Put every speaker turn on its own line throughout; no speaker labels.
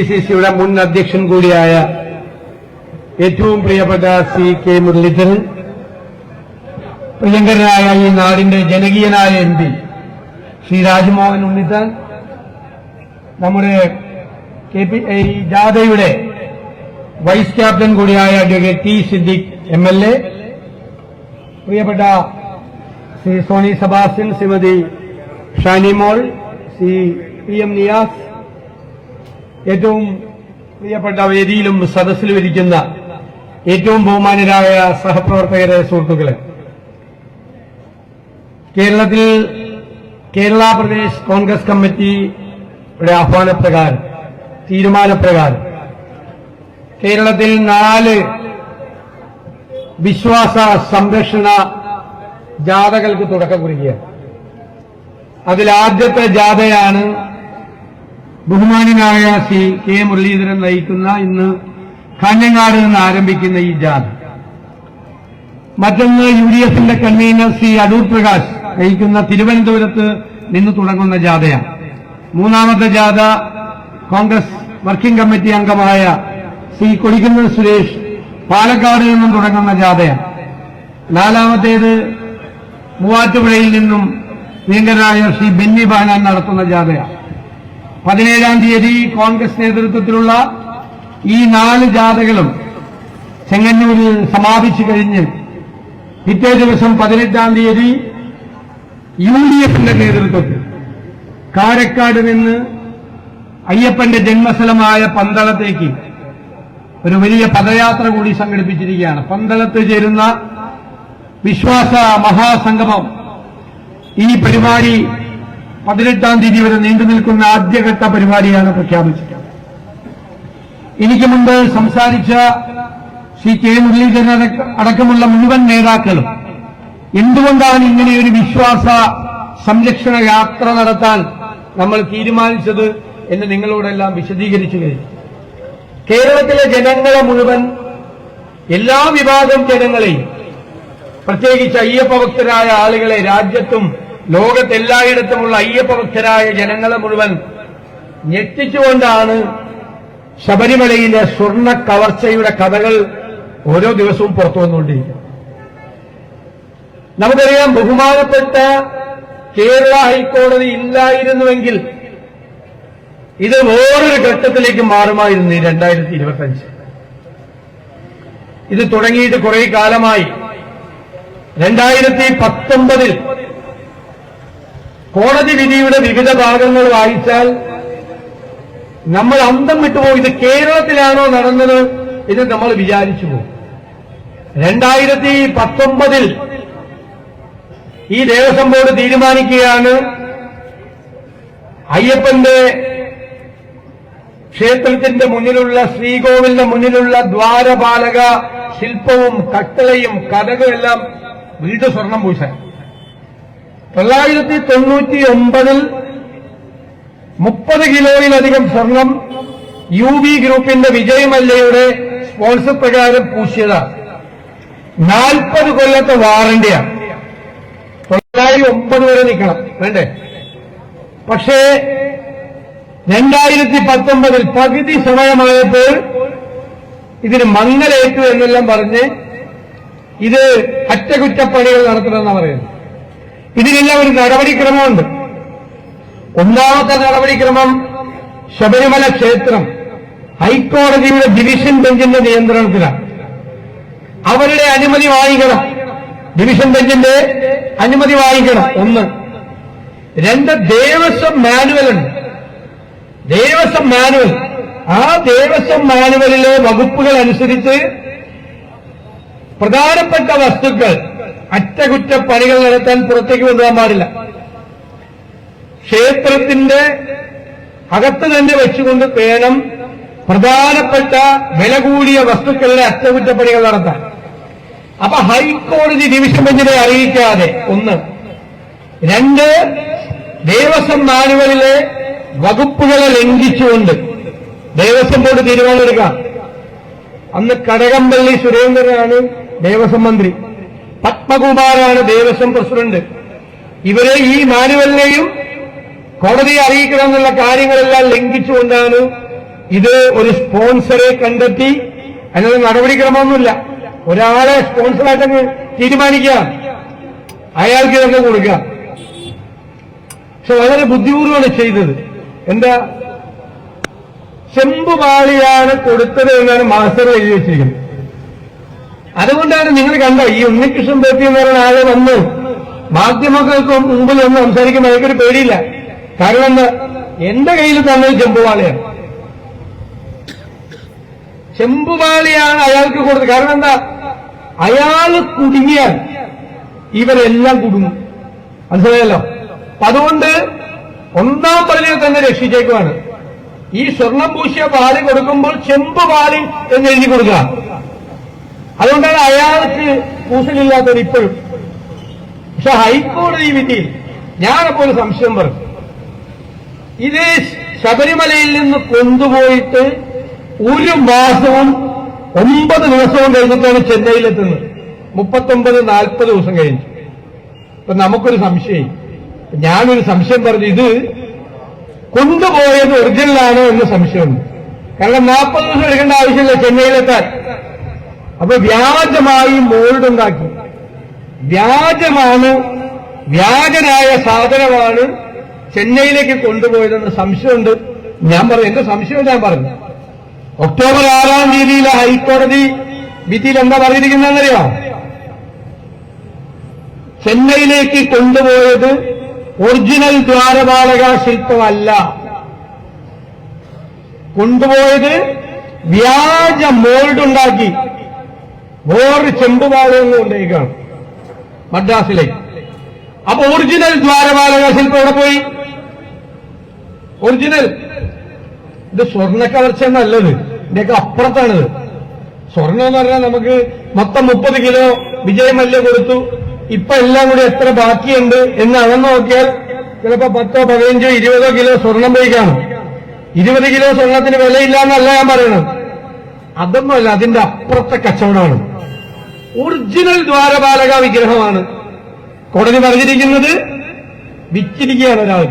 C സിയുടെ മുൻ അധ്യക്ഷൻ കൂടിയായ ഏറ്റവും പ്രിയപ്പെട്ട സി കെ മുരളീധരൻ പ്രിയങ്കരനായ ഈ നാടിന്റെ ജനകീയനായ എം പി ശ്രീ രാജ്മോഹൻ ഉണ്ണിത്താൻ നമ്മുടെ കെ പി ഈ ജാഥയുടെ വൈസ് ക്യാപ്റ്റൻ കൂടിയായ advocate T Siddique M L A പ്രിയപ്പെട്ട ശ്രീ സോണി സബാസ്റ്റ്യൻ ശ്രീമതി ഷാനിമോൾ ശ്രീ പി എം നിയാസ് ഏറ്റവും പ്രിയപ്പെട്ട വേദിയിലും സദസ്സിലും ഇരിക്കുന്ന ഏറ്റവും ബഹുമാനരായ സഹപ്രവർത്തകരെ സുഹൃത്തുക്കളെ കേരളത്തിൽ കേരള പ്രദേശ് കോൺഗ്രസ് കമ്മിറ്റിയുടെ ആഹ്വാനപ്രകാരം തീരുമാനപ്രകാരം കേരളത്തിൽ നാല് വിശ്വാസ സംരക്ഷണ ജാഥകൾക്ക് തുടക്കം കുറിക്കുക അതിലാദ്യത്തെ ജാഥയാണ് ബഹുമാനായ സി. കെ. മുരളീധരൻ നയിക്കുന്ന ഇന്ന് കാഞ്ഞങ്ങാട് നിന്ന് ആരംഭിക്കുന്ന ഈ ജാഥ. മറ്റൊന്ന് യു ഡി എഫിന്റെ കൺവീനർ സി. അടൂർ പ്രകാശ് നയിക്കുന്ന തിരുവനന്തപുരത്ത് നിന്ന് തുടങ്ങുന്ന ജാഥയാണ്. മൂന്നാമത്തെ ജാഥ കോൺഗ്രസ് വർക്കിംഗ് കമ്മിറ്റി അംഗമായ സി. കൊടിക്കുന്നിൽ സുരേഷ് പാലക്കാട് നിന്നും തുടങ്ങുന്ന ജാഥയാണ്. നാലാമത്തേത് മൂവാറ്റുപുഴയിൽ നിന്നും പ്രിയങ്കരനായ ശ്രീ ബെന്നി ബാനാൻ നടത്തുന്ന ജാഥയാണ്. പതിനേഴാം തീയതി കോൺഗ്രസ് നേതൃത്വത്തിലുള്ള ഈ നാല് ജാഥകളും ചെങ്ങന്നൂരിൽ സമാപിച്ചു കഴിഞ്ഞ് പിറ്റേ ദിവസം പതിനെട്ടാം തീയതി യു ഡി എഫിന്റെ നേതൃത്വത്തിൽ കാരക്കാട് നിന്ന് അയ്യപ്പന്റെ ജന്മസ്ഥലമായ പന്തളത്തേക്ക് ഒരു വലിയ പദയാത്ര കൂടി സംഘടിപ്പിച്ചിരിക്കുകയാണ്. പന്തളത്ത് ചേരുന്ന വിശ്വാസ മഹാസംഗമം ഈ പരിപാടി പതിനെട്ടാം തീയതി വരെ നീണ്ടു നിൽക്കുന്ന ആദ്യഘട്ട പരിപാടിയാണ് പ്രഖ്യാപിച്ചത്. എനിക്ക് മുമ്പ് സംസാരിച്ച ശ്രീ കെ മുരളീധരൻ അടക്ക- അടക്കമുള്ള മുഴുവൻ നേതാക്കളും എന്തുകൊണ്ടാണ് ഇങ്ങനെ ഒരു വിശ്വാസ സംരക്ഷണ യാത്ര നടത്താൻ നമ്മൾ തീരുമാനിച്ചത് എന്ന് നിങ്ങളോടെല്ലാം വിശദീകരിച്ചു കഴിഞ്ഞു. കേരളത്തിലെ ജനങ്ങളെ മുഴുവൻ എല്ലാ വിഭാഗം ജനങ്ങളെയും പ്രത്യേകിച്ച് അയ്യപ്പ ഭക്തരായ ആളുകളെ രാജ്യത്തും ലോകത്തെല്ലായിടത്തുമുള്ള അയ്യപ്പ ജനങ്ങളെ മുഴുവൻ ഞെട്ടിച്ചുകൊണ്ടാണ് ശബരിമലയിലെ സ്വർണ കവർച്ചയുടെ കഥകൾ ഓരോ ദിവസവും പുറത്തു വന്നുകൊണ്ടിരിക്കുന്നത്. നമുക്കറിയാം ബഹുമാനപ്പെട്ട കേരള ഹൈക്കോടതി ഇല്ലായിരുന്നുവെങ്കിൽ ഇത് വേറൊരു ഘട്ടത്തിലേക്ക് മാറുമായിരുന്നു ഈ രണ്ടായിരത്തി ഇരുപത്തഞ്ച് ഇത് തുടങ്ങിയിട്ട് കുറെ കാലമായി. രണ്ടായിരത്തി പത്തൊമ്പതിൽ കോടതി വിധിയുടെ വിവിധ ഭാഗങ്ങൾ വായിച്ചാൽ നമ്മൾ അന്തം വിട്ടുപോയി. ഇത് കേരളത്തിലാണോ നടന്നത് എന്ന് നമ്മൾ വിചാരിച്ചു പോകും. രണ്ടായിരത്തി പത്തൊമ്പതിൽ ഈ ദേവസ്വം ബോർഡ് തീരുമാനിക്കുകയാണ്. അയ്യപ്പന്റെ ക്ഷേത്രത്തിന്റെ മുന്നിലുള്ള ശ്രീകോവിലിന്റെ മുന്നിലുള്ള ദ്വാരപാലക ശില്പവും കട്ടളയും കഥകളും എല്ലാം വീട് സ്വർണം പൂശാൻ. തൊള്ളായിരത്തി തൊണ്ണൂറ്റി ഒമ്പതിൽ മുപ്പത് കിലോയിലധികം സ്വർണം യു ബി ഗ്രൂപ്പിന്റെ വിജയമല്ലയുടെ സ്പോൺസർ പ്രകാരം പൂശിയതാണ് നാൽപ്പത് കൊല്ലത്തെ വാറണ്ടിയാണ് തൊള്ളായിരത്തി ഒമ്പത് വരെ നിൽക്കണം. വേണ്ടേ? പക്ഷേ രണ്ടായിരത്തി പത്തൊമ്പതിൽ പകുതി സമയമായപ്പോൾ ഇതിന് മങ്ങലേറ്റു എന്നെല്ലാം പറഞ്ഞ് ഇത് അറ്റകുറ്റപ്പണികൾ നടത്തണമെന്നാണ് പറയുന്നത്. ഇതിനെല്ലാം ഒരു നടപടിക്രമമുണ്ട്. ഒന്നാമത്തെ നടപടിക്രമം ശബരിമല ക്ഷേത്രം. ഹൈക്കോടതിയുടെ ഡിവിഷൻ ബെഞ്ചിന്റെ നിയന്ത്രണത്തിലാണ്. അവരുടെ അനുമതി വാങ്ങിക്കണം. ഡിവിഷൻ ബെഞ്ചിന്റെ അനുമതി വാങ്ങിക്കണം. ഒന്ന്. രണ്ട് ദേവസ്വം മാനുവൽ ഉണ്ട്. ദേവസ്വം മാനുവൽ. ആ ദേവസ്വം മാനുവലിലെ വകുപ്പുകൾ അനുസരിച്ച് പ്രധാനപ്പെട്ട വസ്തുക്കൾ അറ്റകുറ്റപ്പണികൾ നടത്താൻ പുറത്തേക്ക് കൊണ്ടുപോകാൻ പാടില്ല. ക്ഷേത്രത്തിന്റെ അകത്ത് തന്നെ വെച്ചുകൊണ്ട് വേണം പ്രധാനപ്പെട്ട വില കൂടിയ വസ്തുക്കളുടെ അറ്റകുറ്റപ്പണികൾ നടത്താൻ. അപ്പൊ ഹൈക്കോടതി ഡിവിഷൻ ബെഞ്ചിനെ അറിയിക്കാതെ ഒന്ന് രണ്ട് ദേവസ്വം മാനുവലിലെ വകുപ്പുകളെ ലംഘിച്ചുകൊണ്ട് ദേവസ്വം ബോർഡ് തീരുമാനമെടുക്കാം. അന്ന് കടകംപള്ളി സുരേന്ദ്രനാണ് ദേവസ്വം മന്ത്രി. പത്മകുമാറാണ് ദേവസ്വം പ്രസിഡന്റ്. ഇവരെ ഈ മാനുവലിനെയും കോടതിയെ അറിയിക്കണമെന്നുള്ള കാര്യങ്ങളെല്ലാം ലംഘിച്ചുകൊണ്ടാണ് ഇത് ഒരു സ്പോൺസറെ കണ്ടെത്തി അതിനുള്ള നടപടിക്രമമൊന്നുമില്ല. ഒരാളെ സ്പോൺസറായിട്ടങ്ങ് തീരുമാനിക്കാം അയാൾക്ക് ഇതൊക്കെ കൊടുക്കാം പക്ഷെ വളരെ ബുദ്ധിപൂർവമാണ് ചെയ്തത്. എന്താ? ചെമ്പുപാളിയാണ് കൊടുത്തത് എന്നാണ് മാസ്റ്റർ എഴുതി വെച്ചിരിക്കുന്നത്. അതുകൊണ്ടാണ് നിങ്ങൾ കണ്ട ഈ ഉണ്ണികൃഷ്ണൻ പേട്ടി എന്ന് പറയുന്ന ആളെ വന്ന് മാധ്യമങ്ങൾക്ക് മുമ്പിൽ ഒന്ന് സംസാരിക്കുമ്പോൾ എനിക്കൊരു പേടിയില്ല. കാരണം എന്താ? എന്റെ കയ്യിൽ തന്നെ ചെമ്പുവാളിയാണ്. ചെമ്പുവാളിയാണ് അയാൾക്ക് കൊടുത്തത്. കാരണം എന്താ? അയാൾ കുടുങ്ങിയാൽ ഇവരെല്ലാം കുടുങ്ങും. മനസ്സിലായല്ലോ? അപ്പൊ അതുകൊണ്ട് ഒന്നാം പള്ളിയിൽ തന്നെ രക്ഷിച്ചേക്കുവാണ്. ഈ സ്വർണം പൂശിയ പാൽ കൊടുക്കുമ്പോൾ ചെമ്പ് പാൽ എന്ന് എഴുതി കൊടുക്കുക. അതുകൊണ്ടാണ് അയാൾക്ക് കൂസലില്ലാത്തത് ഇപ്പോഴും. പക്ഷെ ഹൈക്കോടതി വിധിയിൽ ഞാനപ്പോ ഒരു സംശയം പറഞ്ഞു. ഇത് ശബരിമലയിൽ നിന്ന് കൊണ്ടുപോയിട്ട് ഒരു മാസവും ഒമ്പത് ദിവസവും കഴിഞ്ഞിട്ടാണ് ചെന്നൈയിലെത്തുന്നത്. മുപ്പത്തൊമ്പത് നാൽപ്പത് ദിവസം കഴിഞ്ഞു. അപ്പൊ നമുക്കൊരു സംശയം. ഞാനൊരു സംശയം പറഞ്ഞു ഇത് കൊണ്ടുപോയത് ഒറിജിനലാണോ എന്ന് സംശയമുണ്ട്. കാരണം നാൽപ്പത് ദിവസം എടുക്കേണ്ട ആവശ്യമില്ല ചെന്നൈയിലെത്താൻ. അപ്പൊ വ്യാജമായി മോൾഡ് ഉണ്ടാക്കി. വ്യാജമാണ് വ്യാജനായ സാധനമാണ് ചെന്നൈയിലേക്ക് കൊണ്ടുപോയതെന്ന് സംശയമുണ്ട്. ഞാൻ പറഞ്ഞു എന്റെ സംശയം ഞാൻ പറഞ്ഞു ഒക്ടോബർ ആറാം തീയതിയിൽ ഹൈക്കോടതി വിധിയിൽ എന്താ പറഞ്ഞിരിക്കുന്നതെന്നറിയോ? ചെന്നൈയിലേക്ക് കൊണ്ടുപോയത് ഒറിജിനൽ ദ്വാരപാലക ശില്പമല്ല. കൊണ്ടുപോയത് വ്യാജ മോൾഡ് ഉണ്ടാക്കി. വേറൊരു ചെമ്പുപാലകം കൊണ്ടേക്കാണ് മദ്രാസിലേക്ക് അപ്പൊ ഒറിജിനൽ ദ്വാരപാലക ശില്പം പോയി? ഒറിജിനൽ ഇത് സ്വർണ കവർച്ച നല്ലത് ഇതിന്റെയൊക്കെ അപ്പുറത്താണിത്. സ്വർണം എന്ന് പറഞ്ഞാൽ നമുക്ക് മൊത്തം മുപ്പത് കിലോ വിജയമല്യ കൊടുത്തു. ഇപ്പൊ എല്ലാം കൂടി എത്ര ബാക്കിയുണ്ട് എന്ന് അളന്ന് നോക്കിയാൽ ചിലപ്പോ പത്തോ പതിനഞ്ചോ ഇരുപതോ കിലോ സ്വർണം പോയി കാണും. ഇരുപത് കിലോ സ്വർണത്തിന് വിലയില്ല എന്നല്ല ഞാൻ പറയുന്നത് അതൊന്നുമല്ല അതിന്റെ അപ്പുറത്തെ കച്ചവടമാണ്. ഒറിജിനൽ ദ്വാരപാലക വിഗ്രഹമാണ്. കോടതി പറഞ്ഞിരിക്കുന്നത് വിറ്റിരിക്കുകയാണ് ഒരാൾ.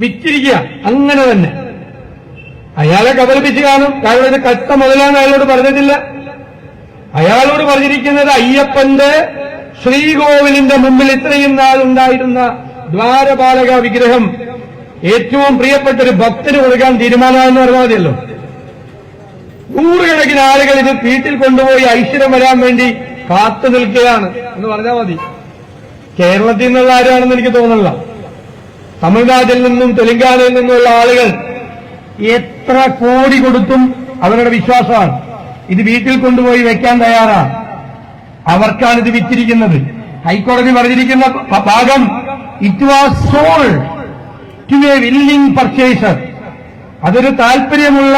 വിറ്റിരിക്കുക അങ്ങനെ തന്നെ. അയാളെ കബലിപ്പിച്ച് കാണും. കാരണം ഇത് കട്ട മുതലാണ് അയാളോട് പറഞ്ഞിട്ടില്ല. അയാളോട് പറഞ്ഞിരിക്കുന്നത് അയ്യപ്പന്റെ ശ്രീകോവിലിന്റെ മുമ്പിൽ ഇത്രയും നാളുണ്ടായിരുന്ന ദ്വാരപാലക വിഗ്രഹം ഏറ്റവും പ്രിയപ്പെട്ട ഒരു ഭക്തന് കൊടുക്കാൻ തീരുമാനമെന്ന് പറഞ്ഞാൽ മതിയല്ലോ. നൂറുകണക്കിന് ആളുകൾ ഇത് വീട്ടിൽ കൊണ്ടുപോയി ഐശ്വര്യം വരാൻ വേണ്ടി കാത്തു നിൽക്കുകയാണ്. എന്ന് പറഞ്ഞാൽ മതി. കേരളത്തിൽ നിന്നുള്ള ആരാണെന്ന് എനിക്ക് തോന്നുന്നില്ല. തമിഴ്നാട്ടിൽ നിന്നും തെലങ്കാനയിൽ നിന്നുള്ള ആളുകൾ എത്ര കോടി കൊടുത്തും അവരുടെ വിശ്വാസമാണ്. ഇത് വീട്ടിൽ കൊണ്ടുപോയി വെക്കാൻ തയ്യാറാണ്. അവർക്കാണ് ഇത് വിറ്റിരിക്കുന്നത്. ഹൈക്കോടതി പറഞ്ഞിരിക്കുന്ന ഭാഗം it was sold to a willing purchaser അതൊരു താല്പര്യമുള്ള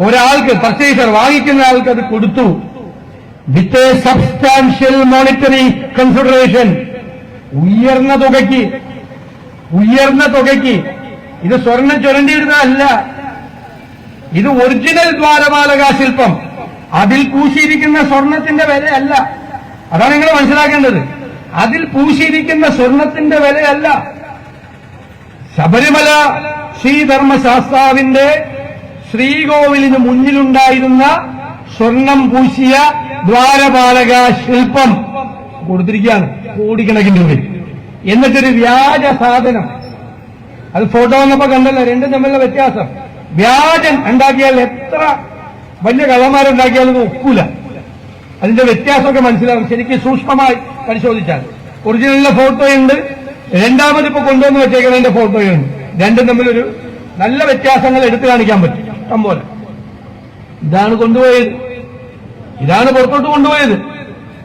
ഒരാൾക്ക് പർച്ചേസർ വാങ്ങിക്കുന്ന ആൾക്ക് അത് കൊടുത്തു. With a substantial monetary consideration ഉയർന്ന തുകയ്ക്ക് ഉയർന്ന തുകയ്ക്ക്. ഇത് സ്വർണം ചുരണ്ടിയിടുന്നതല്ല. ഇത് ഒറിജിനൽ ദ്വാരപാലക ശില്പം. അതിൽ പൂശിയിരിക്കുന്ന സ്വർണത്തിന്റെ വിലയല്ല. അതാണ് നിങ്ങൾ മനസ്സിലാക്കേണ്ടത്. അതിൽ പൂശിയിരിക്കുന്ന സ്വർണത്തിന്റെ വിലയല്ല. ശബരിമല ശ്രീധർമ്മശാസ്താവിന്റെ ശ്രീകോവിലിന് മുന്നിലുണ്ടായിരുന്ന സ്വർണം പൂശിയ ദ്വാരപാലക ശില്പം കൊടുത്തിരിക്കുകയാണ് കോടിക്കണക്കിന് രൂപ എന്നിട്ടൊരു വ്യാജ സാധനം. അത് ഫോട്ടോ വന്നപ്പോ കണ്ടല്ലോ രണ്ടും തമ്മിലുള്ള വ്യത്യാസം. വ്യാജം ഉണ്ടാക്കിയാൽ എത്ര വലിയ കള്ളന്മാരുണ്ടാക്കിയാലും ഒക്കൂല. അതിന്റെ വ്യത്യാസമൊക്കെ മനസ്സിലാവും. ശരിക്കും സൂക്ഷ്മമായി പരിശോധിച്ചാൽ. ഒറിജിനലിന്റെ ഫോട്ടോയുണ്ട്. രണ്ടാമത് ഇപ്പൊ കൊണ്ടുവന്ന് വെച്ചേക്കുന്നതിന്റെ ഫോട്ടോയുണ്ട്. രണ്ടും തമ്മിലൊരു നല്ല വ്യത്യാസങ്ങൾ എടുത്തു കാണിക്കാൻ പറ്റും. ഇഷ്ടം പോലെ ഇതാണ് കൊണ്ടുപോയത്. ഇതാണ് പുറത്തോട്ട് കൊണ്ടുപോയത്.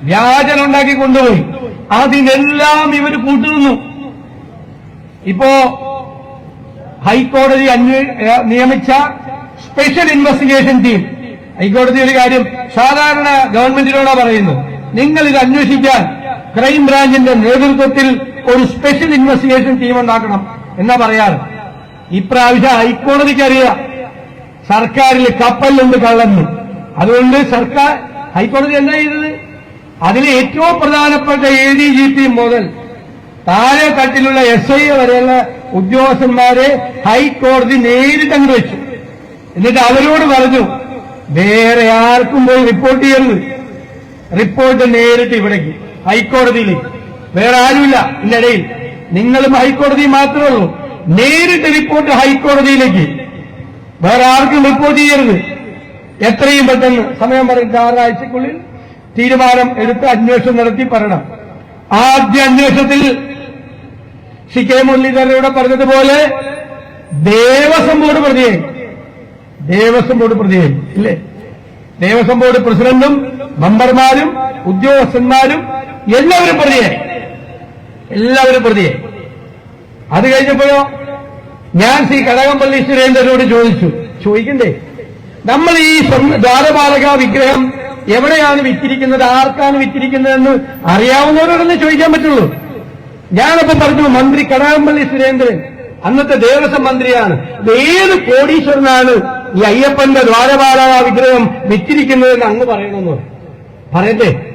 വ്യാജനുണ്ടാക്കി കൊണ്ടുപോയി. അതിനെല്ലാം ഇവർ കൂട്ടുനിന്നു. ഇപ്പോ ഹൈക്കോടതി നിയമിച്ച സ്പെഷ്യൽ ഇൻവെസ്റ്റിഗേഷൻ ടീം. ഹൈക്കോടതി ഒരു കാര്യം സാധാരണ ഗവൺമെന്റിനോടാ പറയുന്നു. നിങ്ങൾ ഇത് അന്വേഷിക്കാൻ ക്രൈം ബ്രാഞ്ചിന്റെ നേതൃത്വത്തിൽ ഒരു സ്പെഷ്യൽ ഇൻവെസ്റ്റിഗേഷൻ ടീം ഉണ്ടാക്കണം എന്നാ പറയാറ്. ഇപ്രാവശ്യം ഹൈക്കോടതിക്ക് അറിയാം. സർക്കാരിൽ കപ്പലുണ്ട് കള്ളന്ന് അതുകൊണ്ട് സർക്കാർ ഹൈക്കോടതി എന്താ ചെയ്തത്? അതിൽ ഏറ്റവും പ്രധാനപ്പെട്ട എ ഡി ജി പി മുതൽ താഴെ തട്ടിലുള്ള എസ് ഐ വരെയുള്ള ഉദ്യോഗസ്ഥന്മാരെ ഹൈക്കോടതി നേരിട്ട് അങ്ങ് വെച്ചു. എന്നിട്ട് അവരോട് പറഞ്ഞു വേറെ ആർക്കും പോയി റിപ്പോർട്ട് ചെയ്യരുത്. റിപ്പോർട്ട് നേരിട്ട് ഇവിടേക്ക് ഹൈക്കോടതിയിലേക്ക്. വേറെ ആരുമില്ല ഇതിനിടയിൽ. നിങ്ങളും ഹൈക്കോടതി മാത്രമേ ഉള്ളൂ. നേരിട്ട് റിപ്പോർട്ട് ഹൈക്കോടതിയിലേക്ക്. വേറെ ആർക്കും റിപ്പോർട്ട് ചെയ്യരുത്. എത്രയും പെട്ടെന്ന് സമയം പറയുന്നത് ആറാഴ്ചക്കുള്ളിൽ തീരുമാനം എടുത്ത് അന്വേഷണം നടത്തി പറയണം. ആദ്യ അന്വേഷണത്തിൽ സി കെ മുരളീധരനോട് പറഞ്ഞതുപോലെ ദേവസ്വം ബോർഡ് പ്രതിയെ ദേവസ്വം ബോർഡ് പ്രതിയെ ഇല്ലേ? ദേവസ്വം ബോർഡ് പ്രസിഡന്റും മെമ്പർമാരും ഉദ്യോഗസ്ഥന്മാരും എല്ലാവരും പ്രതിയെ എല്ലാവരും പ്രതിയെ അത് കഴിഞ്ഞപ്പോഴോ ഞാൻ ശ്രീ കടകംപള്ളി സുരേന്ദ്രനോട് ചോദിച്ചു ചോദിക്കണ്ടേ? നമ്മൾ ഈ ദ്വാരപാലക വിഗ്രഹം എവിടെയാണ് വിറ്റിരിക്കുന്നത്? ആർക്കാണ് വിറ്റിരിക്കുന്നതെന്ന് അറിയാവുന്നവരോടൊന്നും ചോദിക്കാൻ പറ്റുള്ളൂ. ഞാനപ്പം പറഞ്ഞു മന്ത്രി കടകംപള്ളി സുരേന്ദ്രൻ അന്നത്തെ ദേവസ്വം മന്ത്രിയാണ്. ഏത് കോടീശ്വരനാണ് ഈ അയ്യപ്പന്റെ ദ്വാരപാലക വിഗ്രഹം വിറ്റിരിക്കുന്നതെന്ന് അങ്ങ് പറയണമെന്ന്. പറയട്ടെ.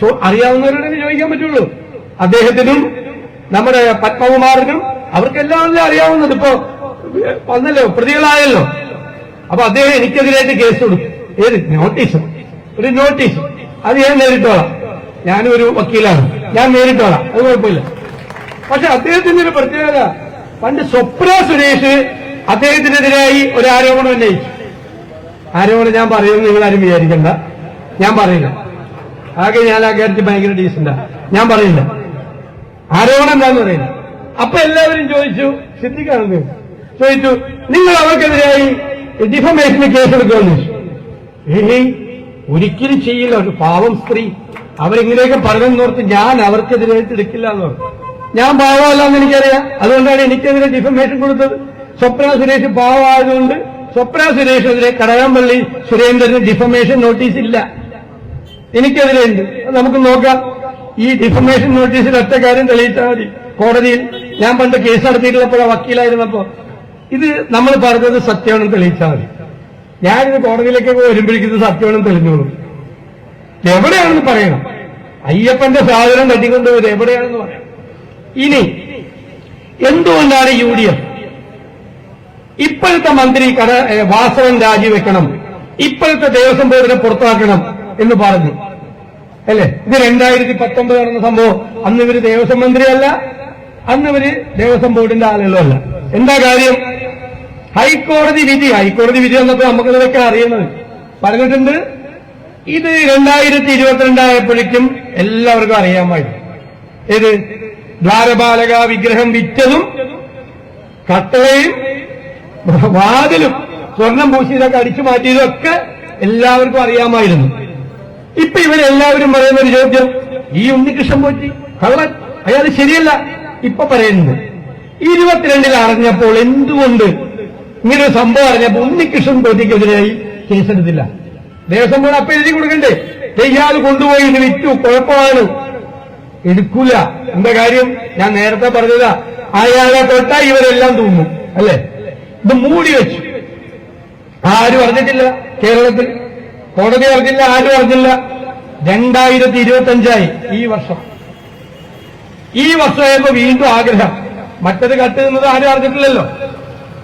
ചോ- അറിയാവുന്നവരോടേ ചോദിക്കാൻ പറ്റുള്ളൂ. അദ്ദേഹത്തിനും നമ്മുടെ പത്മകുമാറിനും അവർക്കെല്ലാം എല്ലാം അറിയാവുന്നത്? ഇപ്പോ വന്നല്ലോ പ്രതികളായല്ലോ. അപ്പൊ അദ്ദേഹം എനിക്കെതിരായിട്ട് കേസ് കൊടുക്കും ഏത്? നോട്ടീസ്. ഒരു നോട്ടീസ്. അത് ഞാൻ നേരിട്ടോളാം. ഞാനും ഒരു വക്കീലാണ്. ഞാൻ നേരിട്ടോളാം. അത് കുഴപ്പമില്ല. പക്ഷെ അദ്ദേഹത്തിന്റെ ഒരു പ്രത്യേകത പണ്ട് സ്വപ്ന സുരേഷ് അദ്ദേഹത്തിനെതിരായി ഒരു ആരോപണം ഉന്നയിച്ചു. ആരോപണം ഞാൻ പറയുമെന്ന് നിങ്ങൾ ആരും വിചാരിക്കണ്ട. ഞാൻ പറയില്ല ആകെ ഞാൻ ആ കാര്യത്തിൽ ഭയങ്കര ഡീസന്റാ ഞാൻ പറയില്ല ആരോപണം എന്താന്ന് പറയുന്നത് അപ്പൊ എല്ലാവരും ചോദിച്ചു സിദ്ധിക്കാണെന്ന് ചോദിച്ചു നിങ്ങൾ അവർക്കെതിരായി ഡിഫമേഷന് കേസെടുക്കുമെന്ന്? ഏയ് ഒരിക്കലും ചെയ്യില്ല. ഒരു പാവം സ്ത്രീ. അവരിങ്ങനെയൊക്കെ പറഞ്ഞെന്നോർത്ത് ഞാൻ അവർക്കെതിരായിട്ട് എടുക്കില്ല എന്ന് പറഞ്ഞു. ഞാൻ പാവമല്ല എന്ന് എനിക്കറിയാം. അതുകൊണ്ടാണ് എനിക്കെതിരെ ഡിഫമേഷൻ കൊടുത്തത്. സ്വപ്ന സുരേഷ് പാവമായതുകൊണ്ട് സ്വപ്ന സുരേഷിനെതിരെ കടകംപള്ളി സുരേന്ദ്രന് ഡിഫമേഷൻ നോട്ടീസ് ഇല്ല. എനിക്കെതിരെ ഉണ്ട്. നമുക്ക് നോക്കാം. ഈ ഡിഫമേഷൻ നോട്ടീസിൽ ഒറ്റ കാര്യം തെളിയിച്ചാൽ മതി. കോടതിയിൽ ഞാൻ പണ്ട് കേസ് നടത്തിയിട്ടുള്ളപ്പോഴാണ് വക്കീലായിരുന്നപ്പോ. ഇത് നമ്മൾ പറഞ്ഞത് സത്യമാണെന്ന് തെളിയിച്ചാൽ മതി. ഞാനിത് കോടതിയിലേക്കൊക്കെ വരുമ്പോഴേക്കും ഇത് സത്യമാണെന്ന് തെളിഞ്ഞോളൂ. എവിടെയാണെന്ന് പറയണം. അയ്യപ്പന്റെ സാധനം തട്ടിക്കൊണ്ടുവരും എവിടെയാണെന്ന് പറയണം ഇനി എന്തുകൊണ്ടാണ് യു ഡി എഫ് ഇപ്പോഴത്തെ മന്ത്രി കട വാസവൻ രാജിവെക്കണം. ഇപ്പോഴത്തെ ദേവസ്വം ബോർഡിനെ പുറത്താക്കണം എന്ന് പറഞ്ഞു. അല്ലേ? ഇത് രണ്ടായിരത്തി പത്തൊമ്പത് നടന്ന സംഭവം. അന്ന് ഇവർ ദേവസ്വം മന്ത്രിയല്ല. അന്ന് ഇവർ ദേവസ്വം ബോർഡിന്റെ ആളുകളല്ല. എന്താ കാര്യം? ഹൈക്കോടതി വിധി. ഹൈക്കോടതി വിധി വന്നപ്പോ നമുക്കിതൊക്കെ അറിയുന്നത്. പറഞ്ഞിട്ടുണ്ട് ഇത് രണ്ടായിരത്തി ഇരുപത്തിരണ്ടായപ്പോഴേക്കും എല്ലാവർക്കും അറിയാമായി ഇത് ദ്വാരപാലക വിഗ്രഹം വിറ്റതും കട്ടളയും വാതിലും സ്വർണം പൂശിയതൊക്കെ അടിച്ചു മാറ്റിയതൊക്കെ എല്ലാവർക്കും അറിയാമായിരുന്നു. ഇപ്പൊ ഇവരെല്ലാവരും പറയുന്ന ഒരു ചോദ്യം ഈ ഉണ്ണികൃഷ്ണൻ പോറ്റി കള്ളൻ അയാൾ ശരിയല്ല. ഇപ്പൊ പറയുന്നത്. ഇരുപത്തിരണ്ടിൽ അറിഞ്ഞപ്പോൾ എന്തുകൊണ്ട് ഇങ്ങനൊരു സംഭവം അറിഞ്ഞപ്പോൾ ഉണ്ണികൃഷ്ണൻ പോറ്റിക്കെതിരായി കേസെടുത്തില്ല. ദേവസ്വം ബോർഡ് അപ്പൊ എഴുതി കൊടുക്കണ്ടേ? ദേ കൊണ്ടുപോയി ഇത് വിറ്റു. കുഴപ്പമാണ്. എടുക്കൂല. എന്താ കാര്യം? ഞാൻ നേരത്തെ പറഞ്ഞതാ. അയാളെ തൊട്ടാ ഇവരെല്ലാം തൂങ്ങും. അല്ലെ? ഇത് മൂടി വെച്ചു. ആരും അറിഞ്ഞിട്ടില്ല കേരളത്തിൽ. കോടതി അറിഞ്ഞില്ല ആരും അറിഞ്ഞില്ല. രണ്ടായിരത്തി ഇരുപത്തി അഞ്ചായി ഈ വർഷം. ഈ വർഷമായപ്പോ വീണ്ടും ആഗ്രഹം. മറ്റത് കട്ട് നിന്നത് ആരും അറിഞ്ഞിട്ടില്ലല്ലോ.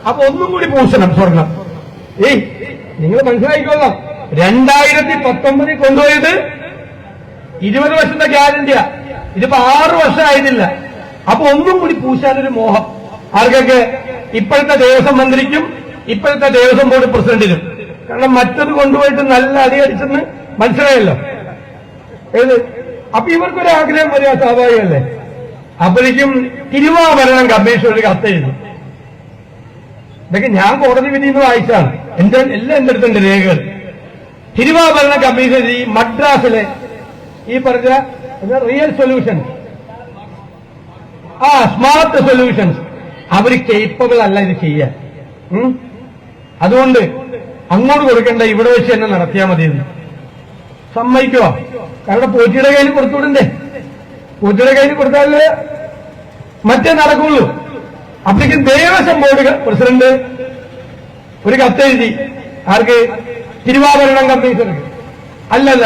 അപ്പൊ ഒന്നും കൂടി പൂശണം സ്വർണം. ഏയ് നിങ്ങൾ മനസ്സിലാക്കിക്കൊള്ളാം രണ്ടായിരത്തി പത്തൊമ്പതിൽ കൊണ്ടുപോയത് ഇരുപത് വർഷത്തെ ഗ്യാരണ്ടിയാ. ഇതിപ്പോ ആറു വർഷമായിരുന്നില്ല അപ്പൊ ഒന്നും കൂടി പൂശാനൊരു മോഹം. ആർക്കൊക്കെ? ഇപ്പോഴത്തെ ദേവസ്വം മന്ത്രിക്കും ഇപ്പോഴത്തെ ദേവസ്വം ബോർഡ് പ്രസിഡന്റിനും. കാരണം മറ്റത് കൊണ്ടുപോയിട്ട് നല്ല അടി അടിച്ചെന്ന് മനസ്സിലായല്ലോ. ഏത്? അപ്പൊ ഇവർക്കൊരു ആഗ്രഹം വരിക സ്വാഭാവികമല്ലേ? അപ്പോഴേക്കും തിരുവാഭരണം കമ്മീഷൻ ഒരു കത്തെഴുതി ഇതൊക്കെ ഞാൻ കോടതി വിധി എന്ന് വായിച്ചാണ്. എന്റെ എല്ലാം എന്റെ അടുത്തുണ്ട് രേഖകൾ. തിരുവാഭരണ കമ്മീഷൻ ഈ മദ്രാസിലെ ഈ പറഞ്ഞ റിയൽ സൊല്യൂഷൻസ് ആ സ്മാർട്ട് സൊല്യൂഷൻസ്. അവർ കേപ്പബിൾ അല്ല ഇത് ചെയ്യാൻ? അതുകൊണ്ട് അങ്ങോട്ട് കൊടുക്കേണ്ട ഇവിടെ വെച്ച് തന്നെ നടത്തിയാൽ മതിയെന്ന്. സമ്മതിക്കോ കാരണം പോറ്റിയുടെ കയ്യിൽ കൊടുത്തുവിടണ്ടേ? പോറ്റിയുടെ കയ്യിൽ കൊടുത്താലേ മറ്റേ നടക്കുള്ളൂ. അപ്പോഴേക്കും ദേവസ്വം ബോർഡ് പ്രസിഡന്റ് ഒരു കത്തെഴുതി ആർക്ക്? തിരുവാഭരണം കമ്മീഷണർക്ക് അല്ലല്ല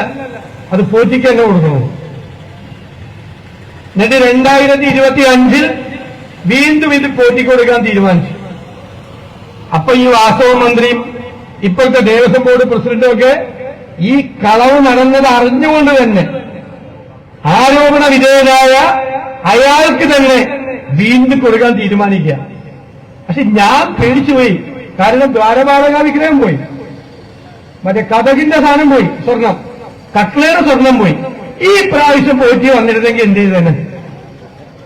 അത് പോറ്റിക്ക് തന്നെ കൊടുക്കണം? എന്നിട്ട് രണ്ടായിരത്തി ഇരുപത്തി അഞ്ചിൽ വീണ്ടും ഇത് പോറ്റിക്ക് കൊടുക്കാൻ തീരുമാനിച്ചു. അപ്പൊ ഈ വാസ്തവ മന്ത്രിയും ഇപ്പോഴത്തെ ദേവസ്വം ബോർഡ് പ്രസിഡന്റും ഒക്കെ ഈ കളവ് നടന്നത് അറിഞ്ഞുകൊണ്ട് തന്നെ ആരോപണ വിധേയനായ അയാൾക്ക് തന്നെ വീണ്ടും കൊടുക്കാൻ തീരുമാനിക്കുക. പക്ഷെ ഞാൻ പേടിച്ചുപോയി കാരണം ദ്വാരപാലക വിഗ്രഹം പോയി. മറ്റേ കഥകിന്റെ സാധനം പോയി. സ്വർണം. കട്ട്ലേറെ സ്വർണം പോയി. ഈ പ്രാവശ്യം പോയിട്ട് വന്നിരുന്നെങ്കിൽ എന്ത് ചെയ്തേനെ?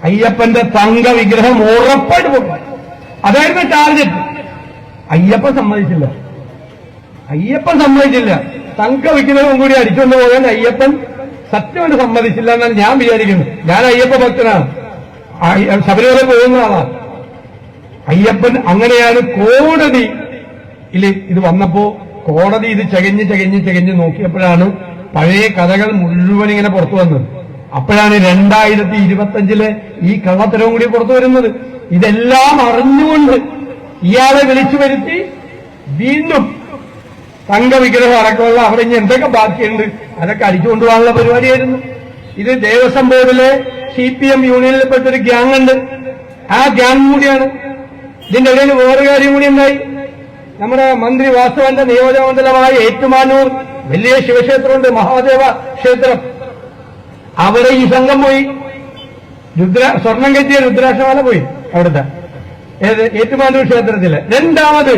അയ്യപ്പന്റെ തങ്ക വിഗ്രഹം ഉറപ്പായിട്ട് പോകും അതായിരുന്നു ടാർഗറ്റ്. അയ്യപ്പൻ സമ്മതിച്ചില്ല. അയ്യപ്പൻ സമ്മതിച്ചില്ല. തങ്ക വിഗ്രഹവും കൂടി അടിച്ചുകൊണ്ട് പോകാൻ അയ്യപ്പൻ സത്യമായിട്ട് സമ്മതിച്ചില്ല എന്നാണ് ഞാൻ വിചാരിക്കുന്നത് ഞാൻ അയ്യപ്പ ഭക്തനാണ്. ശബരിമല പോകുന്ന ആളാണ് അയ്യപ്പൻ അങ്ങനെയാണ് കോടതി ഇല്ല ഇത് വന്നപ്പോ കോടതി ഇത് ചകഞ്ഞ് ചകഞ്ഞ് ചകഞ്ഞ് നോക്കിയപ്പോഴാണ് പഴയ കഥകൾ മുഴുവൻ ഇങ്ങനെ പുറത്തു വന്നത്. അപ്പോഴാണ് രണ്ടായിരത്തി ഇരുപത്തഞ്ചിലെ ഈ കള്ളത്തരവും കൂടി പുറത്തു വരുന്നത്. ഇതെല്ലാം അറിഞ്ഞുകൊണ്ട് ഇയാളെ വിളിച്ചു വരുത്തി വീണ്ടും തങ്കവിഗ്രഹം അടക്കമുള്ള അവിടെ ഇനി എന്തൊക്കെ ബാക്കിയുണ്ട്? അതൊക്കെ അടിച്ചുകൊണ്ടുപോകാനുള്ള പരിപാടിയായിരുന്നു. ഇത് ദേവസ്വം ബോർഡിലെ സി പി എം യൂണിയനിൽപ്പെട്ടൊരു ഗ്യാങ് ഉണ്ട്. ആ ഗ്യാങ് കൂടിയാണ്. ഇതിന്റെ ഇടയിൽ വേറെ കാര്യം കൂടി ഉണ്ടായി. നമ്മുടെ മന്ത്രി വാസവന്റെ നിയോജകമണ്ഡലമായ ഏറ്റുമാനൂർ വലിയ ശിവക്ഷേത്രമുണ്ട് മഹാദേവ ക്ഷേത്രം. അവിടെ ഈ സംഘം പോയി. രുദ്ര സ്വർണം കെട്ടിയ രുദ്രാക്ഷമാല പോയി അവിടുത്തെ. ഏത്? ഏറ്റുമാനൂർ ക്ഷേത്രത്തിൽ. രണ്ടാമത്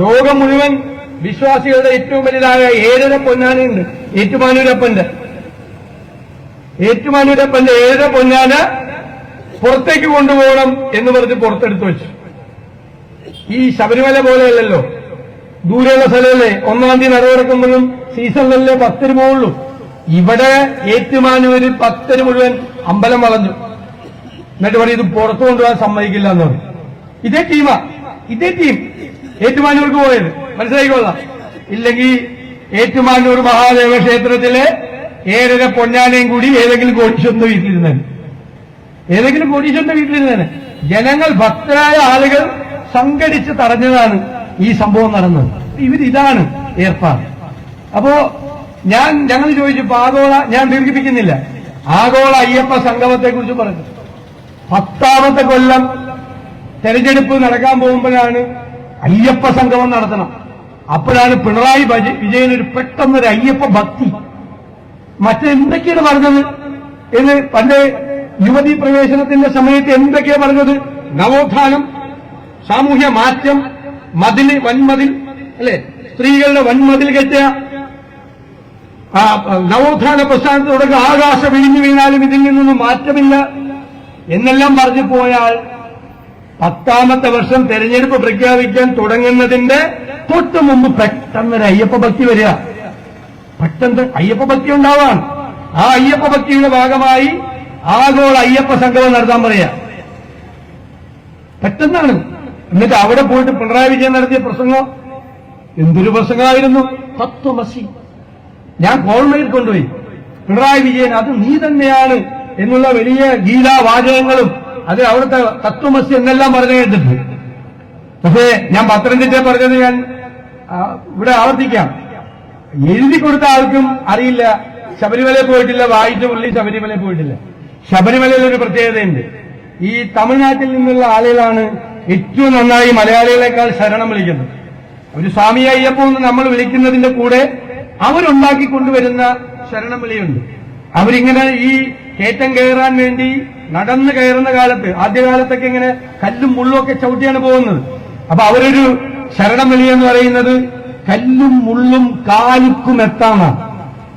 ലോകം മുഴുവൻ വിശ്വാസികളുടെ ഏറ്റവും വലുതായ ഏഴര പൊന്നാനുണ്ട് ഏറ്റുമാനൂരപ്പന്റെ. ഏറ്റുമാനൂരപ്പന്റെ ഏഴര പൊന്നാന പുറത്തേക്ക് കൊണ്ടുപോകണം എന്ന് പറഞ്ഞ് പുറത്തെടുത്ത് വെച്ചു. ഈ ശബരിമല പോലെയല്ലല്ലോ. ദൂരെയുള്ള സ്ഥലമല്ലേ? ഒന്നാം തീയതി നടവടക്കുമ്പോഴും സീസണിലല്ലേ ഭക്തര് പോകുള്ളൂ ഇവിടെ ഏറ്റുമാനൂര് ഭക്തര് മുഴുവൻ അമ്പലം വളഞ്ഞു. എന്നിട്ട് പറയും ഇത് പുറത്തു കൊണ്ടുപോകാൻ സമ്മതിക്കില്ല എന്ന് ഇതേ ടീമാ ഇതേ ടീം ഏറ്റുമാനൂർക്ക് പോയത്. മനസ്സിലായിക്കൊള്ളാം ഇല്ലെങ്കിൽ ഏറ്റുമാനൂർ മഹാദേവ ക്ഷേത്രത്തിലെ ഏഴര പൊന്നാനയും കൂടി ഏതെങ്കിലും കോടീശ്വരന്റെ വീട്ടിലിരുന്നേനെ ഏതെങ്കിലും കോടീശ്വരന്റെ വീട്ടിലിരുന്നേനെ ജനങ്ങൾ ഭക്തരായ ആളുകൾ സംഘടിച്ച് തടഞ്ഞതാണ് ഈ സംഭവം നടന്നത്. ഇവരിതാണ് ഏർപ്പാട്. അപ്പോ ഞാൻ ഞങ്ങൾ ചോദിച്ചു ആഗോള ഞാൻ ദീർഘിപ്പിക്കുന്നില്ല. ആഗോള അയ്യപ്പ സംഗമത്തെക്കുറിച്ച് പറഞ്ഞു. പത്താമത്തെ കൊല്ലം തെരഞ്ഞെടുപ്പ് നടക്കാൻ പോകുമ്പോഴാണ് അയ്യപ്പ സംഗമം നടത്തണം. അപ്പോഴാണ് പിണറായി വിജയൻ ഒരു പെട്ടെന്നൊരു അയ്യപ്പ ഭക്തി. മറ്റെന്തൊക്കെയാണ് പറഞ്ഞത്? എന്ന് പണ്ട് യുവതി പ്രവേശനത്തിന്റെ സമയത്ത് എന്തൊക്കെയാ പറഞ്ഞത്? നവോത്ഥാനം സാമൂഹ്യ മാറ്റം മതിൽ വൻമതിൽ അല്ലെ? സ്ത്രീകളുടെ വൻമതിൽ കെട്ടിയ നവോത്ഥാന പ്രസ്ഥാനത്തോടൊക്കെ ആകാശം വിഴിഞ്ഞു വീണാലും ഇതിൽ നിന്നൊന്നും മാറ്റമില്ല. എന്നെല്ലാം പറഞ്ഞു പോയാൽ പത്താമത്തെ വർഷം തെരഞ്ഞെടുപ്പ് പ്രഖ്യാപിക്കാൻ തുടങ്ങുന്നതിന്റെ തൊട്ട് മുമ്പ് പെട്ടെന്നൊരു അയ്യപ്പ ഭക്തി വരിക. പെട്ടെന്ന് അയ്യപ്പ ഭക്തി ഉണ്ടാവാൻ. ആ അയ്യപ്പ ഭക്തിയുടെ ഭാഗമായി ആഗോള അയ്യപ്പ സംഗമം നടത്താൻ പറയാ പെട്ടെന്നാണ്. എന്നിട്ട് അവിടെ പോയിട്ട് പിണറായി വിജയൻ നടത്തിയ പ്രസംഗം എന്തൊരു പ്രസംഗമായിരുന്നു? തത്വമസി. ഞാൻ കോൾമയിൽ കൊണ്ടുപോയി. പിണറായി വിജയൻ അത് നീ തന്നെയാണ് എന്നുള്ള വലിയ ഗീതാവാചകങ്ങളും അത് അവിടുത്തെ തത്വമസി എന്നെല്ലാം പറഞ്ഞു കേട്ടിട്ടുണ്ട്. പക്ഷേ ഞാൻ പത്തനംതിട്ട പറഞ്ഞത് ഞാൻ ഇവിടെ ആവർത്തിക്കാം. എഴുതി കൊടുത്ത ആൾക്കും അറിയില്ല. ശബരിമല പോയിട്ടില്ല വായിച്ച പുള്ളി ശബരിമല പോയിട്ടില്ല. ശബരിമലയിൽ ഒരു പ്രത്യേകതയുണ്ട്. ഈ തമിഴ്നാട്ടിൽ നിന്നുള്ള ആളുകളാണ് ഏറ്റവും നന്നായി മലയാളികളെക്കാൾ ശരണം വിളിക്കുന്നത്. ഒരു സ്വാമി അയ്യപ്പോ എന്ന് നമ്മൾ വിളിക്കുന്നതിന്റെ കൂടെ അവരുണ്ടാക്കി കൊണ്ടുവരുന്ന ശരണം വിളിയുണ്ട്. അവരിങ്ങനെ ഈ കയറ്റം കയറാൻ വേണ്ടി നടന്ന് കയറുന്ന കാലത്ത് ആദ്യകാലത്തൊക്കെ ഇങ്ങനെ കല്ലും മുള്ളും ഒക്കെ ചവിട്ടിയാണ് പോകുന്നത്. അപ്പൊ അവരൊരു ശരണം വിളി എന്ന് പറയുന്നത് കല്ലും മുള്ളും കാലുക്കും എത്താന്നാണ്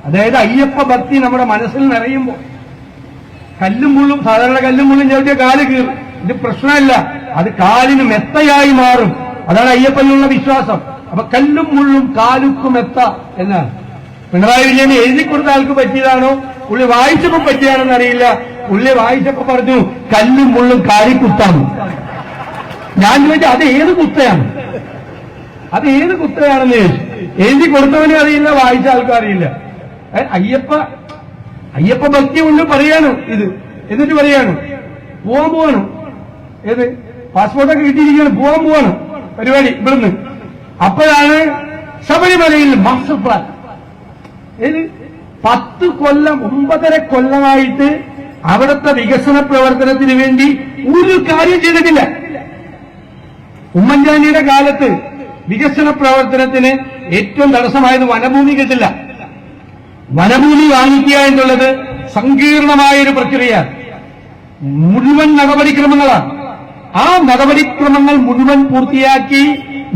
അതായത് അയ്യപ്പ ഭക്തി നമ്മുടെ മനസ്സിൽ നിറയുമ്പോൾ കല്ലും മുള്ളും സാധാരണ കല്ലും മുള്ളും ചവിട്ടിയ കാൽ കീറും. ഇത് പ്രശ്നമല്ല. അത് കാലിന് മെത്തയായി മാറും. അതാണ് അയ്യപ്പനുള്ള വിശ്വാസം. അപ്പൊ കല്ലും മുള്ളും കാലുക്കും എത്ത എന്നാണ്. പിണറായി വിജയന് എഴുതി കൊടുത്ത ആൾക്ക് പറ്റിയതാണോ? പുള്ളി വായിച്ചപ്പോ പറ്റിയാണെന്ന് അറിയില്ല. പുള്ളി വായിച്ചപ്പോ പറഞ്ഞു കല്ലും മുള്ളും കാലിക്കുത്താണ് ഞാൻ ചോദിച്ചു അത് ഏത് കുത്തയാണ്? അത് ഏത് കുത്തയാണെന്ന്? ചോദിച്ചു എഴുതി കൊടുത്തവനും അറിയില്ല വായിച്ച ആൾക്കും അറിയില്ല. അയ്യപ്പ അയ്യപ്പ ഭക്തി ഉള്ളു പറയാണ് ഇത്. എന്നിട്ട് പറയാണ് പോവാൻ പോവാണ്. ഏത്? പാസ്പോർട്ടൊക്കെ കിട്ടിയിരിക്കുകയാണ് പോവാൻ പോവാണ് പരിപാടി ഇവിടുന്ന്. അപ്പോഴാണ് ശബരിമലയിൽ മാസ്റ്റർ പ്ലാൻ. ഏത്? പത്ത് കൊല്ലം ഒമ്പതര കൊല്ലമായിട്ട് അവിടുത്തെ വികസന പ്രവർത്തനത്തിന് വേണ്ടി ഒരു കാര്യം ചെയ്തിട്ടില്ല. ഉമ്മൻചാണ്ടിയുടെ കാലത്ത് വികസന പ്രവർത്തനത്തിന് ഏറ്റവും തടസ്സമായത് വനഭൂമി കിട്ടില്ല. വനഭൂമി വാങ്ങിക്കുക എന്നുള്ളത് സങ്കീർണമായ ഒരു പ്രക്രിയയാണ്. മുഴുവൻ നടപടിക്രമങ്ങളാണ്. ആ നടപടിക്രമങ്ങൾ മുഴുവൻ പൂർത്തിയാക്കി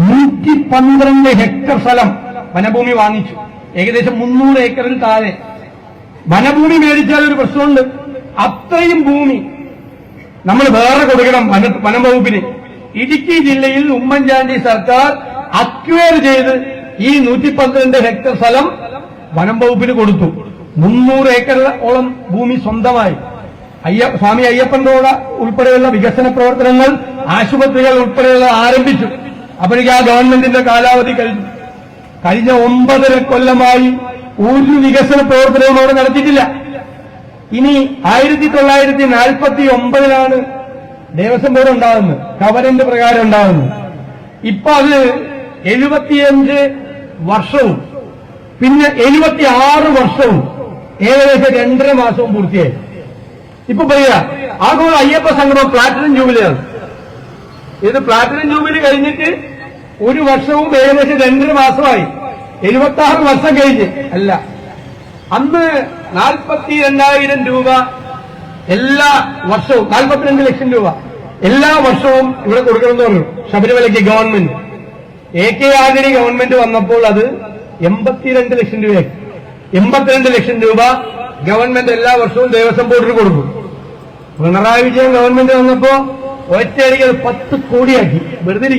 നൂറ്റി പന്ത്രണ്ട് ഹെക്ടർ സ്ഥലം വനഭൂമി വാങ്ങിച്ചു. ഏകദേശം മുന്നൂറ് ഏക്കറിൽ താഴെ. വനഭൂമി മേടിച്ചാൽ ഒരു പ്രശ്നമുണ്ട്. അത്രയും ഭൂമി നമ്മൾ വേറെ കൊടുക്കണം വന വനം വകുപ്പിന് ഇടുക്കി ജില്ലയിൽ ഉമ്മൻചാണ്ടി സർക്കാർ അക്വയർ ചെയ്ത് ഈ നൂറ്റി പന്ത്രണ്ട് ഹെക്ടർ സ്ഥലം വനം വകുപ്പിന് കൊടുത്തു. മുന്നൂറ് ഏക്കറോളം ഭൂമി സ്വന്തമായി. അയ്യ സ്വാമി അയ്യപ്പൻ റോഡ് ഉൾപ്പെടെയുള്ള വികസന പ്രവർത്തനങ്ങൾ ആശുപത്രികൾ ഉൾപ്പെടെയുള്ള ആരംഭിച്ചു. അപ്പോഴേക്ക് ആ ഗവൺമെന്റിന്റെ കാലാവധി കഴിഞ്ഞു. കഴിഞ്ഞ ഒമ്പതര കൊല്ലമായി ഒരു വികസന പ്രവർത്തനവും അവിടെ നടത്തിയിട്ടില്ല. ഇനി ആയിരത്തി തൊള്ളായിരത്തി നാൽപ്പത്തി ഒമ്പതിലാണ് ദേവസ്വം ബോർഡ് ഉണ്ടാകുന്നത്. കവനന്റ് പ്രകാരം ഉണ്ടാകുന്നത്. ഇപ്പൊ അത് എഴുപത്തിയഞ്ച് വർഷവും പിന്നെ എഴുപത്തി ആറ് വർഷവും ഏകദേശം രണ്ടര മാസവും പൂർത്തിയായി. ഇപ്പൊ പറയുക ആഗോള അയ്യപ്പ സംഗമം പ്ലാറ്റിനം ജൂബിലിയാണ്. ഇത് പ്ലാറ്റിനം ജൂബിലി കഴിഞ്ഞിട്ട് ഒരു വർഷവും ഏകദേശം രണ്ടര മാസമായി. എഴുപത്തി ആറ് വർഷം കഴിഞ്ഞ്. അല്ല. അന്ന് നാൽപ്പത്തി രണ്ടായിരം രൂപ എല്ലാ വർഷവും നാൽപ്പത്തിരണ്ട് ലക്ഷം രൂപ എല്ലാ വർഷവും ഇവിടെ കൊടുക്കണമെന്ന് പറഞ്ഞു. ശബരിമലയ്ക്ക് government. A K Antony government വന്നപ്പോൾ അത് എൺപത്തിരണ്ട് ലക്ഷം രൂപയായി. എൺപത്തിരണ്ട് ലക്ഷം രൂപ ഗവൺമെന്റ് എല്ലാ വർഷവും ദേവസ്വം ബോർഡിന് കൊടുക്കും. പിണറായി വിജയൻ ഗവൺമെന്റ് വന്നപ്പോ ഒറ്റയടിക്ക് അത് പത്ത് കോടിയാക്കി. വെറുതെ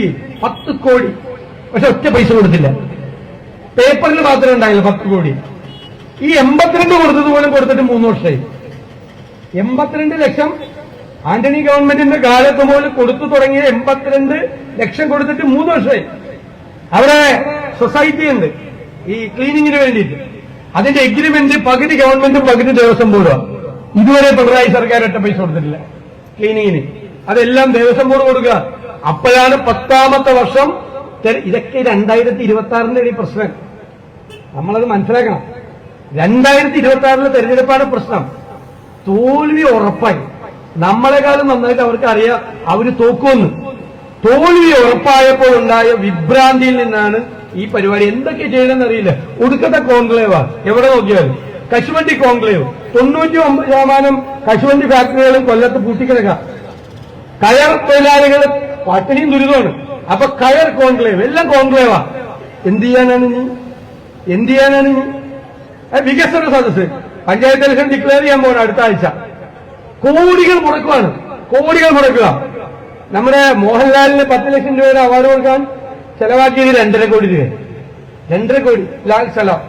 പത്ത് കോടി. പക്ഷെ ഒറ്റ പൈസ കൊടുത്തില്ല. പേപ്പറിൽ മാത്രമേ ഉണ്ടായില്ല പത്ത് കോടി. ഈ എൺപത്തിരണ്ട് കൊടുത്തത് പോലും കൊടുത്തിട്ട് മൂന്ന് വർഷമായി. എൺപത്തിരണ്ട് ലക്ഷം ആന്റണി ഗവൺമെന്റിന്റെ കാലത്ത് പോലും കൊടുത്തു തുടങ്ങിയ എൺപത്തിരണ്ട് ലക്ഷം കൊടുത്തിട്ട് മൂന്ന് വർഷമായി. അവിടെ സൊസൈറ്റി ഉണ്ട്. ഈ ക്ലീനിങ്ങിന് വേണ്ടിയിട്ട്. അതിന്റെ എഗ്രിമെന്റ് പകുതി ഗവൺമെന്റും പകുതി ദേവസ്വം പോലും ഇതുവരെ പിണറായി സർക്കാർ ഒറ്റ പൈസ കൊടുത്തിട്ടില്ല. ക്ലീനിങ്ങിന്. അതെല്ലാം ദേവസ്വം ബോർഡ് കൊടുക്കുക. അപ്പോഴാണ് പത്താമത്തെ വർഷം ഇതൊക്കെ രണ്ടായിരത്തി ഇരുപത്തി ആറിന്റെ ഈ പ്രശ്നം. നമ്മളത് മനസ്സിലാക്കണം. രണ്ടായിരത്തി ഇരുപത്തി ആറിലെ തെരഞ്ഞെടുപ്പാണ് പ്രശ്നം. തോൽവി ഉറപ്പായി. നമ്മളെക്കാളും നന്നായിട്ട് അവർക്ക് അറിയാം അവർ തോക്കുമെന്ന് തോൽവി ഉറപ്പായപ്പോൾ ഉണ്ടായ വിഭ്രാന്തിയിൽ നിന്നാണ് ഈ പരിപാടി. എന്തൊക്കെ ചെയ്യണമെന്ന് അറിയില്ല. ഒടുക്കത്തെ കോൺക്ലേവാ. എവിടെ നോക്കിയാലും. കശുവണ്ടി കോൺക്ലേവ്. തൊണ്ണൂറ്റി ഒമ്പത് ശതമാനം കശുവണ്ടി ഫാക്ടറികളും കൊല്ലത്ത് പൂട്ടിക്കിടക്കാം. കയർ തൊഴിലാളികൾ പട്ടിണിയും ദുരിതമാണ് അപ്പൊ കയർ കോൺക്ലേവ് എല്ലാം കോൺക്ലേവാ. എന്ത് ചെയ്യാനാണ് ഇനി? എന്ത് ചെയ്യാനാണ് ഇനി? വികസന സദസ് പഞ്ചായത്ത് ഇലക്ഷൻ ഡിക്ലെയർ ചെയ്യാൻ പോകണം അടുത്ത ആഴ്ച. കോടികൾ മുടക്കുവാണ്. കോടികൾ മുടക്കുക. നമ്മുടെ മോഹൻലാലിന് പത്ത് ലക്ഷം രൂപയുടെ അവാർഡ് കൊടുക്കാൻ ചെലവാക്കിയത് രണ്ടര കോടി രൂപ. രണ്ടര കോടി. ലാൽ സലാം.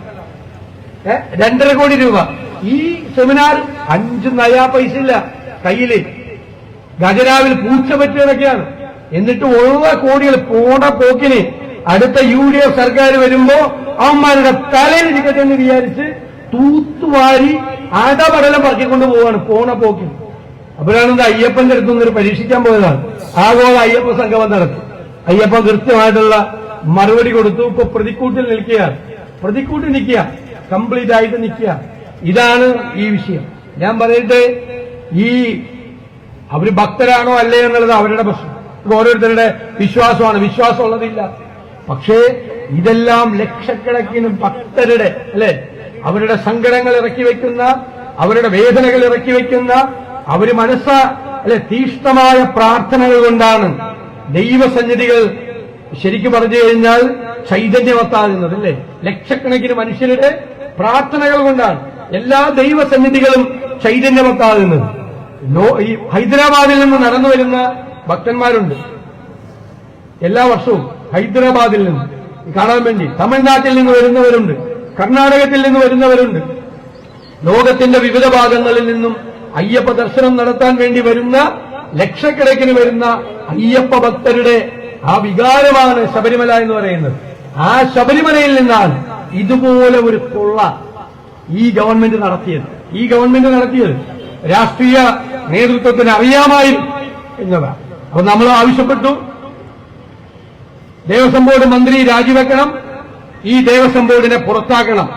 രണ്ടര കോടി രൂപ. ഈ സെമിനാർ അഞ്ച് നയാ പൈസ ഇല്ല കയ്യിൽ. ഖജനാവിൽ പൂച്ച പറ്റിയതൊക്കെയാണ്. എന്നിട്ട് ഉള്ള കോടികൾ പോണ പോക്കിന് അടുത്ത യു ഡി എഫ് സർക്കാർ വരുമ്പോ അവന്മാരുടെ തലയിൽ ഇരിക്കട്ടെ എന്ന് വിചാരിച്ച് തൂത്തുവാരി അടപടലം പറക്കിക്കൊണ്ട് പോവാണ് പോണ പോക്കിന്. അപ്പോഴാണ് അയ്യപ്പന്റെ അടുത്തുനിന്ന് ഒരു പരീക്ഷിക്കാൻ പോയതാണ്. ആഗോള അയ്യപ്പ സംഗമം നടത്തി. അയ്യപ്പൻ കൃത്യമായിട്ടുള്ള മറുപടി കൊടുത്തു. ഇപ്പൊ പ്രതിക്കൂട്ടിൽ നിൽക്കുകയാണ്. പ്രതിക്കൂട്ടിൽ നിൽക്കുക. കംപ്ലീറ്റ് ആയിട്ട് നിൽക്കുക. ഇതാണ് ഈ വിഷയം. ഞാൻ പറയട്ടെ ഈ അവർ ഭക്തരാണോ അല്ലേ എന്നുള്ളത് അവരുടെ പ്രശ്നം. ഓരോരുത്തരുടെ വിശ്വാസമാണ്. വിശ്വാസമുള്ളതില്ല പക്ഷേ ഇതെല്ലാം ലക്ഷക്കണക്കിന് ഭക്തരുടെ അല്ലെ? അവരുടെ സങ്കടങ്ങൾ ഇറക്കി വയ്ക്കുന്ന അവരുടെ വേദനകൾ ഇറക്കി വയ്ക്കുന്ന അവർ മനസ്സ അല്ലെ തീഷ്ണമായ പ്രാർത്ഥനകൾ കൊണ്ടാണ് ദൈവസന്നിധികൾ ശരിക്കും പറഞ്ഞു കഴിഞ്ഞാൽ ചൈതന്യവത്താകുന്നത് അല്ലേ? ലക്ഷക്കണക്കിന് മനുഷ്യരുടെ പ്രാർത്ഥനകൾ കൊണ്ടാണ് എല്ലാ ദൈവസന്നിധികളും ചൈതന്യവത്താകുന്നത് ലോ- ഈ ഹൈദരാബാദിൽ നിന്ന് നടന്നു വരുന്ന ഭക്തന്മാരുണ്ട്. എല്ലാ വർഷവും ഹൈദരാബാദിൽ നിന്ന് കാണാൻ വേണ്ടി തമിഴ്നാട്ടിൽ നിന്ന് വരുന്നവരുണ്ട്. കർണാടകത്തിൽ നിന്ന് വരുന്നവരുണ്ട്. ലോകത്തിന്റെ വിവിധ ഭാഗങ്ങളിൽ നിന്നും അയ്യപ്പ ദർശനം നടത്താൻ വേണ്ടി വരുന്ന ലക്ഷക്കണക്കിന് വരുന്ന അയ്യപ്പ ഭക്തരുടെ ആ വികാരമാണ് ശബരിമല എന്ന് പറയുന്നത്. ആ ശബരിമലയിൽ നിന്നാണ് ഇതുപോലെ ഒരു കൊള്ള ഈ ഗവൺമെന്റ് നടത്തിയത്. ഈ ഗവൺമെന്റ് നടത്തിയത് രാഷ്ട്രീയ നേതൃത്വത്തിന് അറിയാമായിരുന്നു എന്നതാണ്. അപ്പൊ നമ്മൾ ആവശ്യപ്പെട്ടു. ദേവസ്വം ബോർഡ് മന്ത്രി രാജിവെക്കണം. ഈ ദേവസ്വം ബോർഡിനെ പുറത്താക്കണം.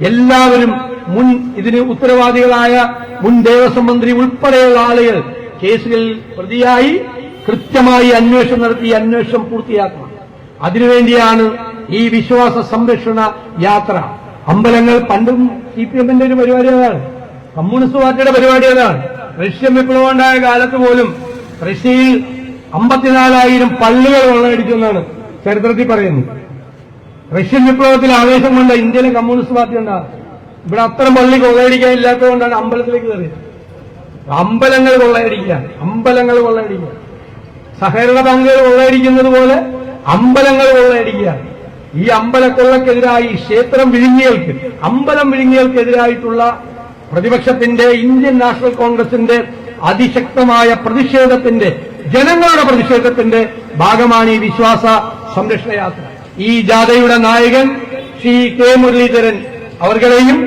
എല്ലാവരും മുൻ ഇതിന് ഉത്തരവാദികളായ മുൻ ദേവസ്വം മന്ത്രി ഉൾപ്പെടെയുള്ള ആളുകൾ കേസുകളിൽ പ്രതിയായി കൃത്യമായി അന്വേഷണം നടത്തി അന്വേഷണം പൂർത്തിയാക്കണം. അതിനുവേണ്ടിയാണ് ഈ വിശ്വാസ സംരക്ഷണ യാത്ര. അമ്പലങ്ങൾ പണ്ടും സി പി എമ്മിന്റെ ഒരു പരിപാടി അതാണ് കമ്മ്യൂണിസ്റ്റ് പാർട്ടിയുടെ പരിപാടി അതാണ്. റഷ്യൻ വിപ്ലവം ഉണ്ടായ കാലത്ത് പോലും റഷ്യയിൽ അമ്പത്തിനാലായിരം പള്ളികൾ കൊള്ളയടിക്കുമെന്നാണ് ചരിത്രത്തിൽ പറയുന്നത് റഷ്യൻ വിപ്ലവത്തിൽ ആവേശം കൊണ്ട് ഇന്ത്യയിലെ കമ്മ്യൂണിസ്റ്റ് പാർട്ടി ഉണ്ടാകും ഇവിടെ അത്തരം പള്ളി കൊള്ളയടിക്കാൻ ഇല്ലാത്തതുകൊണ്ടാണ് അമ്പലത്തിലേക്ക് കയറിയത്. അമ്പലങ്ങൾ കൊള്ളയടിക്കുക അമ്പലങ്ങൾ കൊള്ളയടിക്കുക. സഹകരണ ബാങ്കുകൾ കൊള്ളയടിക്കുന്നത് പോലെ അമ്പലങ്ങൾ കൊള്ളയടിക്കുക. ഈ അമ്പലക്കൊള്ളക്കെതിരായി ക്ഷേത്രം വിഴുങ്ങികൾക്ക് അമ്പലം വിഴുങ്ങിയൽക്കെതിരായിട്ടുള്ള പ്രതിപക്ഷത്തിന്റെ ഇന്ത്യൻ നാഷണൽ കോൺഗ്രസിന്റെ അതിശക്തമായ പ്രതിഷേധത്തിന്റെ ജനങ്ങളുടെ പ്രതിഷേധത്തിന്റെ ഭാഗമാണ് ഈ വിശ്വാസ സംരക്ഷണ യാത്ര ഈ ജാഥയുടെ നായകൻ ശ്രീ കെ മുരളീധരൻ അവർകളെയും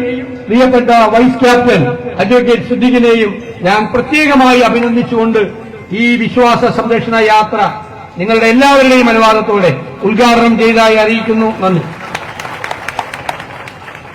പ്രിയപ്പെട്ട വൈസ് ക്യാപ്റ്റൻ അഡ്വക്കേറ്റ് സിദ്ദിഖിനെയും ഞാൻ പ്രത്യേകമായി അഭിനന്ദിച്ചുകൊണ്ട് ഈ വിശ്വാസ സംരക്ഷണ യാത്ര നിങ്ങളുടെ എല്ലാവരുടെയും അനുവാദത്തോടെ ഉദ്ഘാടനം ചെയ്തതായി അറിയിക്കുന്നു. നന്ദി.